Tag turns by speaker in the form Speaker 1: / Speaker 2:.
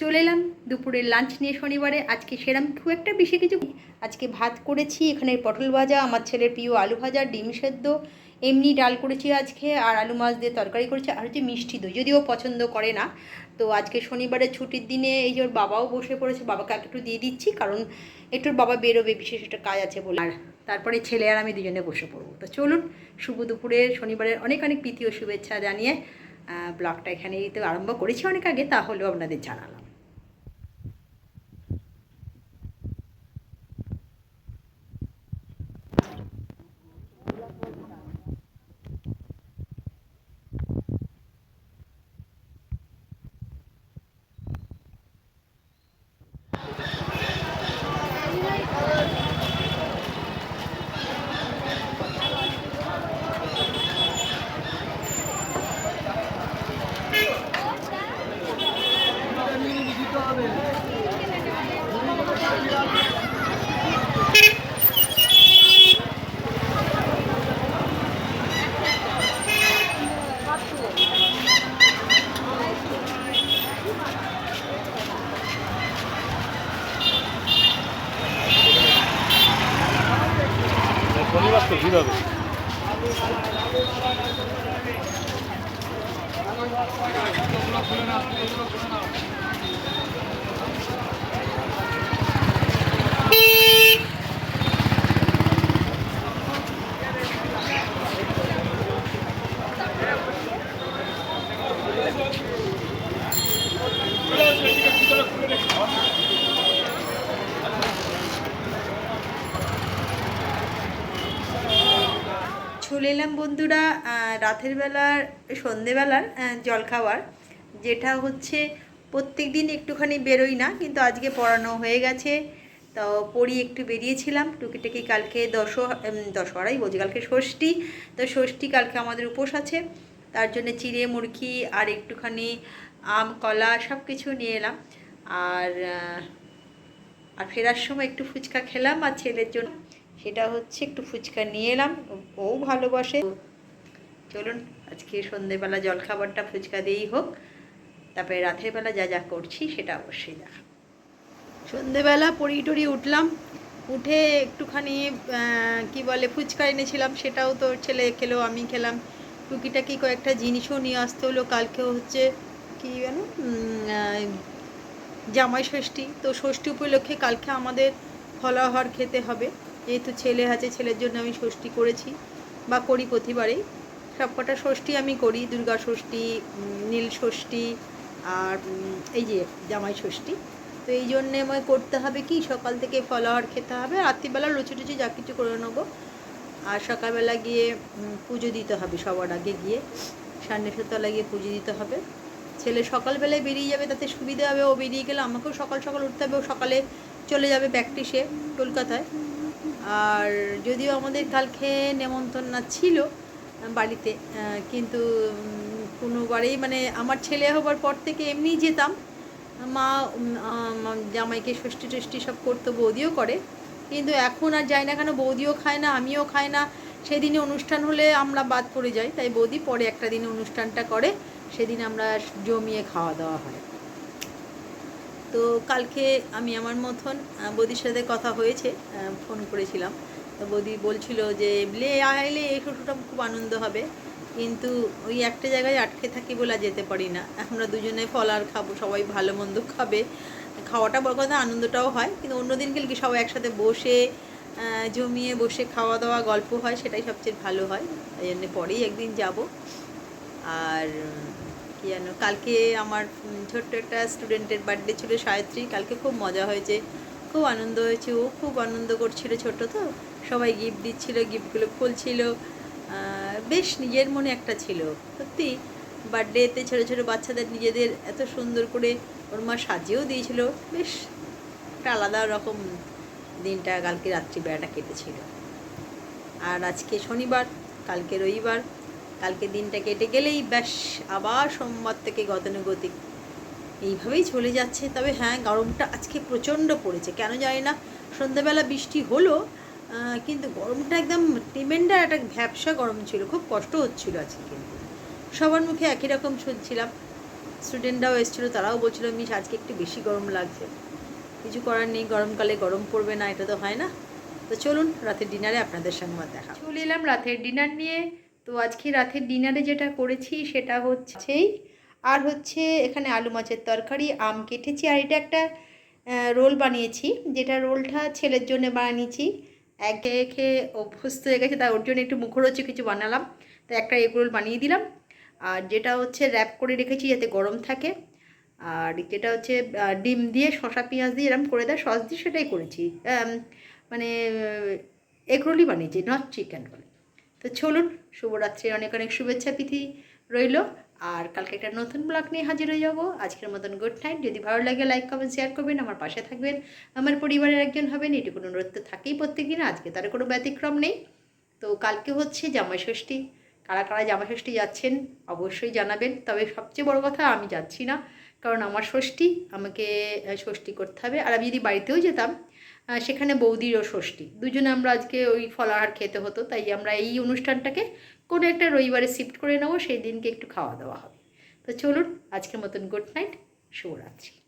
Speaker 1: চলে এলাম। দুপুরের লাঞ্চ নিয়ে শনিবারে আজকে সেরাম খুব একটা বেশি কিছু আজকে ভাত করেছি, এখানে পটল ভাজা, আমার ছেলের প্রিয় আলু ভাজা, ডিম সেদ্ধ, এমনি ডাল করেছি আজকে, আর আলু মাছ দিয়ে তরকারি করেছি, আর হচ্ছে মিষ্টি দই, যদিও পছন্দ করে না। তো আজকে শনিবারের ছুটির দিনে এই ওর বাবাও বসে পড়েছে, বাবাকে একটু দিয়ে দিচ্ছি, কারণ একটু বাবা বেরোবে, বিশেষ একটা কাজ আছে বলে। আর তারপরে ছেলে আর আমি দুজনে বসে পড়ব। তো চলুন, শুভ দুপুরের শনিবারের অনেক অনেক প্রীতি ও শুভেচ্ছা জানিয়ে ব্লগটা এখানেই তো আরম্ভ করেছি অনেক আগে, তাহলেও আপনাদের জানালাম।
Speaker 2: শনিবার তো হবে
Speaker 1: চলে এলাম বন্ধুরা রাতের বেলার, সন্ধেবেলার জলখাবার, যেটা হচ্ছে প্রত্যেক দিন একটুখানি বেরোই না, কিন্তু আজকে পড়ানো হয়ে গেছে। তো পড়ি একটু বেরিয়েছিলাম, টুকিটাকি কালকে দশ দশহরাই বলছি, কালকে ষষ্ঠী। তো ষষ্ঠী কালকে আমাদের উপোস আছে, তার জন্য চিড়ে, মুরগি আর একটুখানি আম, কলা সব কিছু নিয়ে এলাম। আর আর ফেরার সময় একটু ফুচকা খেলাম, আর ছেলের জন্য সেটা হচ্ছে একটু ফুচকা নিয়ে এলাম। ও- ভালোবাসে। চলুন, আজকে সন্ধেবেলা জলখাবারটা ফুচকা দিয়েই হোক। তারপরে রাতের বেলা যা যা করছি সেটা অবশ্যই দেখা। সন্ধেবেলা পড়ি টড়ি উঠলাম। উঠে একটুখানি কি বলে, ফুচকা এনেছিলাম। সেটাও তো ছেলে খেলো, আমি খেলাম। টুকিটাকি কয়েকটা জিনিসও নিয়ে আসতে হলো। কালকেও হচ্ছে কি যেন জামাই ষষ্ঠী। তো ষষ্ঠী উপলক্ষে কালকে আমাদের ফলাহার খেতে হবে। যেহেতু ছেলে আছে, ছেলের জন্য আমি ষষ্ঠী করেছি, বা করি প্রতিবারেই। সবকটা ষষ্ঠী আমি করি, দুর্গা ষষ্ঠী নীল ষষ্ঠী, আর এই যে জামাই ষষ্ঠী। তো এই জন্যে আমায় করতে হবে কি, সকাল থেকে ফলাহার খেতে হবে, রাত্রিবেলা লুচি টুচি যা কিছু করে নেব। আর সকালবেলা গিয়ে পুজো দিতে হবে সবার আগে গিয়ে। সান্নেশ্বরতলা গিয়ে পুজো দিতে হবে। ছেলে সকালবেলায় বেরিয়ে যাবে, তাতে সুবিধা হবে, ও বেরিয়ে গেলে আমাকেও সকাল সকাল উঠতে হবে, ও সকালে চলে যাবে প্র্যাকটিসে কলকাতায়। আর যদিও আমাদের কালকে নেমন্তন্ন ছিল বাড়িতে কিন্তু কোনোবারেই মানে আমার ছেলে হবার পর থেকে এমনিই যেতাম। মা জামাইকে ষষ্ঠী টষ্ঠী সব করতো, বৌদিও করে। কিন্তু এখন আর যাই না কেন, বৌদিও খায় না, আমিও খাই না। সেদিনে অনুষ্ঠান হলে আমরা বাদ পড়ে যাই, তাই বৌদি পরে একটা দিনে অনুষ্ঠানটা করে, সেদিন আমরা জমিয়ে খাওয়া দাওয়া হয়। তো কালকে আমি আমার মতন বৌদির সাথে কথা হয়েছে ফোন করেছিলাম। তো বৌদি বলছিল যে, লে আইলে এই শ্বশুরটা খুব আনন্দ হবে। কিন্তু ওই একটা জায়গায় আটকে থাকি বলে যেতে পারি না। আমরা দুজনে ফল আর খাব, সবাই ভালো মন্দ খাবে। খাওয়াটা বড় কথা, আনন্দটাও হয়। কিন্তু অন্যদিন গেলে কি সবাই একসাথে বসে জমিয়ে বসে খাওয়া দাওয়া গল্প হয়, সেটাই সবচেয়ে ভালো হয়। তাই জন্য পরেই একদিন যাব। আর কি জানো কালকে আমার ছোট্ট একটা স্টুডেন্টের বার্থডে ছিল সায়ত্রী কালকে খুব মজা হয়েছে, খুব আনন্দ হয়েছে, ও খুব আনন্দ করছিল ছোট তো, সবাই গিফট দিচ্ছিল গিফটগুলো খুলছিল বেশ নিজের মনে একটা ছিল, সত্যি। বার্থডেতে ছোটো ছোটো বাচ্চাদের নিজেদের এত সুন্দর করে ওর মা সাজিয়েও দিয়েছিল, বেশ একটা আলাদা রকম দিনটা কালকে রাত্রিবেলাটা কেটেছিল। আর আজকে শনিবার, কালকে রবিবার কালকে দিনটা কেটে গেলেই ব্যাস, আবার সোমবার থেকে গতানুগতিক। এইভাবেই চলে যাচ্ছে, তবে হ্যাঁ গরমটা আজকে প্রচণ্ড পড়েছে, কেন জানি না, সন্ধ্যাবেলা বৃষ্টি হলো কিন্তু গরমটা একদম টিমেন্ডার একটা ভ্যাবসা গরম ছিল, খুব কষ্ট হচ্ছিল আজকে কিন্তু। সবার মুখে একই রকম শুনছিলাম স্টুডেন্টরাও এসেছিল, তারাও বলছিল, মিস, আজকে একটু বেশি গরম লাগছে। কিছু করার নেই, গরমকালে গরম পড়বে না, এটা তো হয় না। তো চলুন, রাতের ডিনারে আপনাদের সঙ্গে দেখা চলে এলাম রাতের ডিনার নিয়ে। তো আজকে রাতের ডিনারে যেটা করেছি সেটা হচ্ছেই আর হচ্ছে এখানে আলু মাছের তরকারি, আম কেটেছি, আর এটা একটা রোল বানিয়েছি, যেটা রোলটা ছেলের জন্য বানিয়েছি। একে খেয়ে অভ্যস্ত হয়ে গেছে, তাই ওর জন্য একটু মুখরোচক কিছু বানালাম। তো একটা এগ রোল বানিয়ে দিলাম। আর যেটা হচ্ছে র্যাপ করে রেখেছি যাতে গরম থাকে। আর যেটা হচ্ছে ডিম দিয়ে শশা পেঁয়াজ দিয়ে এরম করে দেয়, সস দিয়ে সেটাই করেছি। মানে এগ রোলই বানিয়েছি নট চিকেন রোল তো চলুন, শুভরাত্রির অনেক অনেক শুভেচ্ছা পিথি রইল। আর কালকে একটা নতুন ব্লগ নিয়ে হাজির হয়ে যাব। আজকের মতন গুড নাইট যদি ভালো লাগে লাইক কমেন্ট শেয়ার করবেন, আমার পাশে থাকবেন। আমার পরিবারের একজন হবেন, এটুকু অনুরোধ তো থাকেই প্রত্যেকদিন। আজকে তার কোনো ব্যতিক্রম নেই। তো কালকে হচ্ছে জামাই ষষ্ঠী। কারা কারা জামাই ষষ্ঠী যাচ্ছেন, অবশ্যই জানাবেন। তবে সবচেয়ে বড় কথা, আমি যাচ্ছি না। কারণ আমার ষষ্ঠী, আমাকে ষষ্ঠী করতে হবে। আর আমি যদি বাড়িতেও যেতাম সেখানে বৌদিরও ষষ্ঠী। দুজনে আমরা আজকে ওই ফলাহার খেতে হতো, তাই আমরা এই অনুষ্ঠানটাকে কোনো একটা রবিবারে শিফট করে নেব, সেই দিনকে একটু খাওয়া দাওয়া হবে। তো চলুন, আজকের মতন গুড নাইট, শুভরাত্রি।